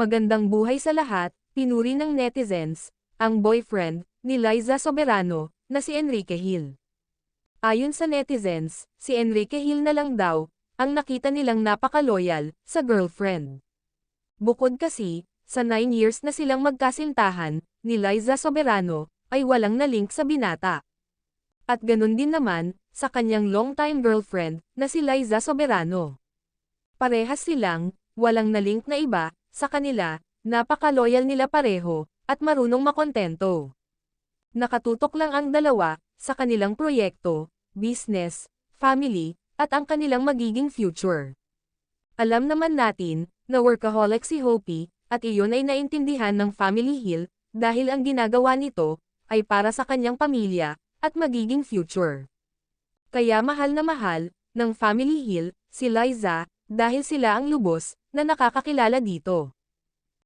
Magandang buhay sa lahat, pinuri ng netizens, ang boyfriend ni Liza Soberano, na si Enrique Hill. Ayon sa netizens, si Enrique Hill na lang daw, ang nakita nilang napaka-loyal sa girlfriend. Bukod kasi, sa 9 years na silang magkasintahan, ni Liza Soberano, ay walang nalink sa binata. At ganun din naman, sa kanyang long-time girlfriend, na si Liza Soberano. Parehas silang, walang nalink na iba, sa kanila, napaka-loyal nila pareho, at marunong makontento. Nakatutok lang ang dalawa, sa kanilang proyekto, business, family, at ang kanilang magiging future. Alam naman natin, na workaholic si Hopi, at iyon ay naintindihan ng Family Hill, dahil ang ginagawa nito, ay para sa kanyang pamilya, at magiging future. Kaya mahal na mahal, ng Family Hill, si Liza, dahil sila ang lubos, na nakakakilala dito.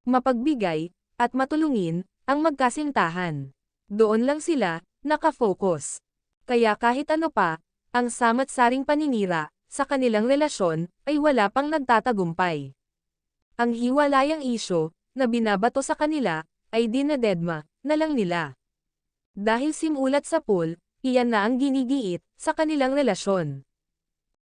Mapagbigay, at matulungin, ang magkasintahan. Doon lang sila, nakafocus. Kaya kahit ano pa, ang samat-saring paninira, sa kanilang relasyon, ay wala pang nagtatagumpay. Ang hiwalayang isyo, na binabato sa kanila, ay dinadedma, na lang nila. Dahil simulat sa pool, iyan na ang ginigiit, sa kanilang relasyon.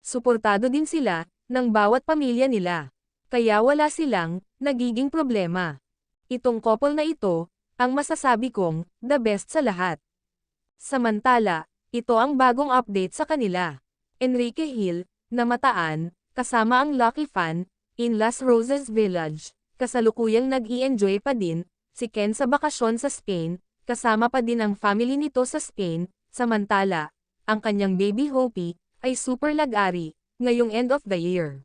Suportado din sila, ng bawat pamilya nila. Kaya wala silang, nagiging problema. Itong couple na ito, ang masasabi kong, the best sa lahat. Samantala, ito ang bagong update sa kanila. Enrique Hill, na mataan, kasama ang Lucky Fan, in Las Roses Village, kasalukuyang nag-i-enjoy pa din, si Ken sa bakasyon sa Spain, kasama pa din ang family nito sa Spain, samantala, ang kanyang baby Hopi, ay super lag-ari, ngayong end of the year.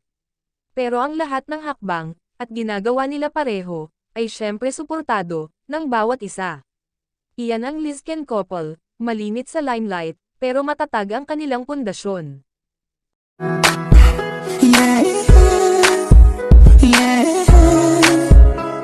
Pero ang lahat ng hakbang, at ginagawa nila pareho, ay syempre suportado, ng bawat isa. Iyan ang Lizken couple, malimit sa limelight, pero matatag ang kanilang pundasyon.